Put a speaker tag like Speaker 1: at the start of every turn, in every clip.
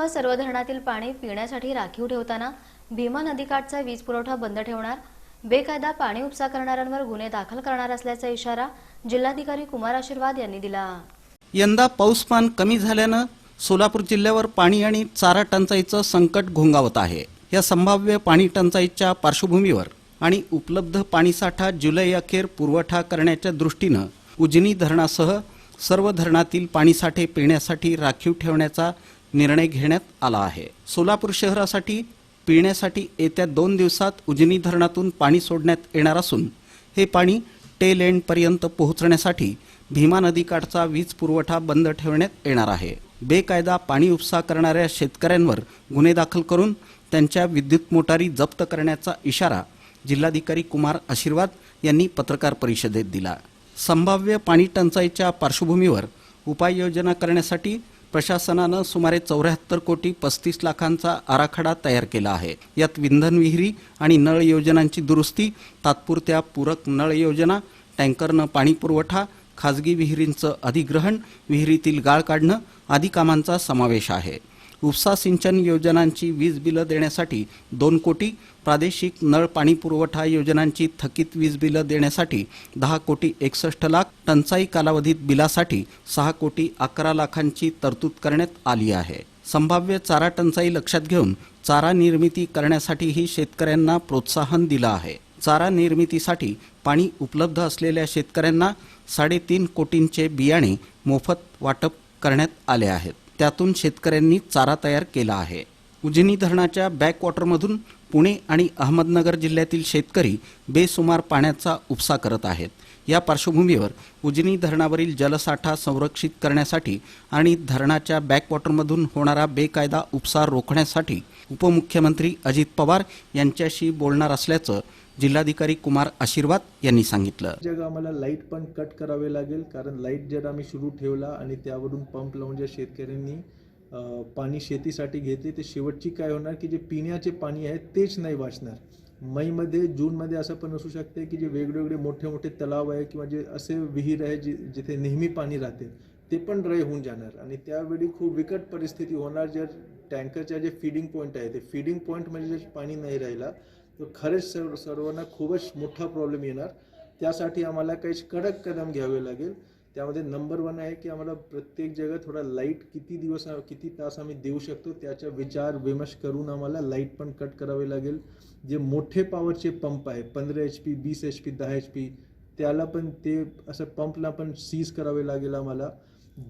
Speaker 1: मुंबईसह सर्व धरणातील पाणी पिण्यासाठी राखीव ठेवताना भीमा नदीकाठचा वीज पुरवठा बंद ठेवणार बेकायदा पाणी उपसा करणाऱ्यांवर गुन्हे दाखल करणार असल्याचा इशारा जिल्हाधिकारी कुमार आशीर्वाद यांनी दिला.
Speaker 2: यंदा पाऊसमान कमी झाल्यानं सोलापूर जिल्ह्यावर पाणी आणि चारा टंचाईचं संकट घोंगावत आहे. या संभाव्य पाणी टंचाईच्या पार्श्वभूमीवर आणि उपलब्ध पाणीसाठा जुलै अखेर पुरवठा करण्याच्या दृष्टीनं उजनी धरणासह सर्व धरणातील पाणीसाठे पिण्यासाठी राखीव ठेवण्याचा निर्णय घेण्यात आला आहे. सोलापूर शहरासाठी पिण्यासाठी येत्या दोन दिवसात उजनी धरणातून पाणी सोडण्यात येणार असून हे पाणी टेल एंडपर्यंत पोहोचण्यासाठी भीमा नदीकाठचा वीज पुरवठा बंद ठेवण्यात येणार आहे. बेकायदा पाणी उपसा करणाऱ्या शेतकऱ्यांवर गुन्हे दाखल करून त्यांच्या विद्युत मोटारी जप्त करण्याचा इशारा जिल्हाधिकारी कुमार आशीर्वाद यांनी पत्रकार परिषदेत दिला. संभाव्य पाणी टंचाईच्या पार्श्वभूमीवर उपाययोजना करण्यासाठी प्रशासनानं सुमारे चौऱ्याहत्तर कोटी पस्तीस लाखांचा आराखडा तयार केला आहे. यात विंधन विहिरी आणि नळ योजनांची दुरुस्ती तात्पुरत्या पूरक नळ योजना टँकरनं पाणी पुरवठा खाजगी विहिरींचं अधिग्रहण विहिरीतील गाळ काढणं आदी कामांचा समावेश आहे. उपसा सिंचन योजनांची वीज बिलं देण्यासाठी दोन कोटी प्रादेशिक नळ पाणी पुरवठा योजनांची थकीत वीज बिलं देण्यासाठी दहा कोटी एकसष्ट लाख टंचाई कालावधीत बिलासाठी सहा कोटी अकरा लाखांची तरतूद करण्यात आली आहे. संभाव्य चारा टंचाई लक्षात घेऊन चारा निर्मिती करण्यासाठीही शेतकऱ्यांना प्रोत्साहन दिलं आहे. चारा निर्मितीसाठी पाणी उपलब्ध असलेल्या शेतकऱ्यांना साडेतीन कोटींचे बियाणे मोफत वाटप करण्यात आले आहेत. त्यातून शेतकऱ्यांनी चारा तयार केला आहे. उजनी धरणाच्या बॅकवॉटरमधून पुणे आणि अहमदनगर जिल्ह्यातील शेतकरी बेसुमार पाण्याचा उपसा करत आहेत. या पार्श्वभूमीवर उजनी धरणावरील जलसाठा संरक्षित करण्यासाठी आणि धरणाच्या बॅकवॉटरमधून होणारा बेकायदा उपसा रोखण्यासाठी उपमुख्यमंत्री अजित पवार यांच्याशी बोलणार असल्याचं जिल्हाधिकारी कुमार आशीर्वाद यांनी सांगितलं.
Speaker 3: जग आम्हाला लाइट पण कट करावे लागेल कारण लाइट जर आम्ही सुरू ठेवला आणि त्यावरून पंप लावून ज्या शेतकऱ्यांनी पाणी शेतीसाठी घेतले ते शेवटची काय होणार की जे पिण्याचे पाणी आहे तेच नाही वाचणार. मईमध्ये जूनमध्ये असं पण असू शकते की जे वेगवेगळे मोठे मोठे तलाव आहे किंवा जे असे विहीर आहे जे जिथे नेहमी पाणी राहते ते पण ड्राय होऊन जाणार. आणि त्यावेळी खूप बिकट परिस्थिती होणार जर टँकरच्या जे फिडिंग पॉईंट आहे ते फिडिंग पॉईंट म्हणजे पाणी नाही राहिला तर खरंच सर्व सर्वांना खूपच मोठा प्रॉब्लेम येणार. त्यासाठी आम्हाला काही कडक कदम घ्यावे लागेल. त्यामध्ये नंबर वन आहे की आम्हाला प्रत्येक जगात थोडा लाइट किती दिवस किती तास आम्ही देऊ शकतो त्याचा विचार विमर्श करून आम्हाला लाइट पण कट करावे लागेल. जे मोठे पॉवरचे पंप आहे पंधरा एच पी वीस एच पी दहा एच पी त्याला पण ते असं पंपला पण सीज करावे लागेल आम्हाला.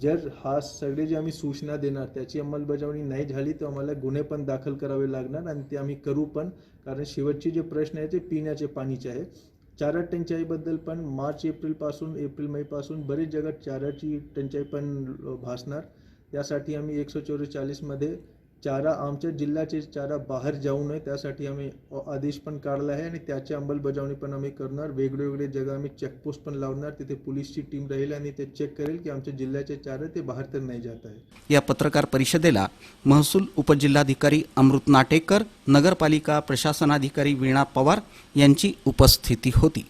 Speaker 3: जर हा सगळे जे आम्ही सूचना देणार त्याची अंमलबजावणी नाही झाली तर आम्हाला गुन्हे पण दाखल करावे लागणार आणि ते आम्ही करू पण. कारण शेवटचे जे प्रश्न आहे ते पिण्याचे पाणीचे आहे चारा टंचाईबद्दल पण मार्च एप्रिलपासून एप्रिल मेपासून बरेच जगात चाराची टंचाई पण भासणार. त्यासाठी आम्ही एकशे चौवेचाळीसमध्ये चारा आमच्या जिल्ह्याचे चारा बाहेर जाऊ नये त्यासाठी आम्ही आदेश पण काढला आहे आणि त्याची अंमलबजावणी पण आम्ही करणार. वेगवेगळे जगा आम्ही चेकपोस्ट पण लावणार. तिथे पोलीसची टीम राहील आणि ते चेक करेल की आमच्या जिल्ह्याचे चारा ते बाहेर तर नाही जात आहे.
Speaker 2: या पत्रकार परिषदेला महसूल उपजिल्हाधिकारी अमृत नाटेकर नगरपालिका प्रशासनाधिकारी वीणा पवार यांची उपस्थिती होती.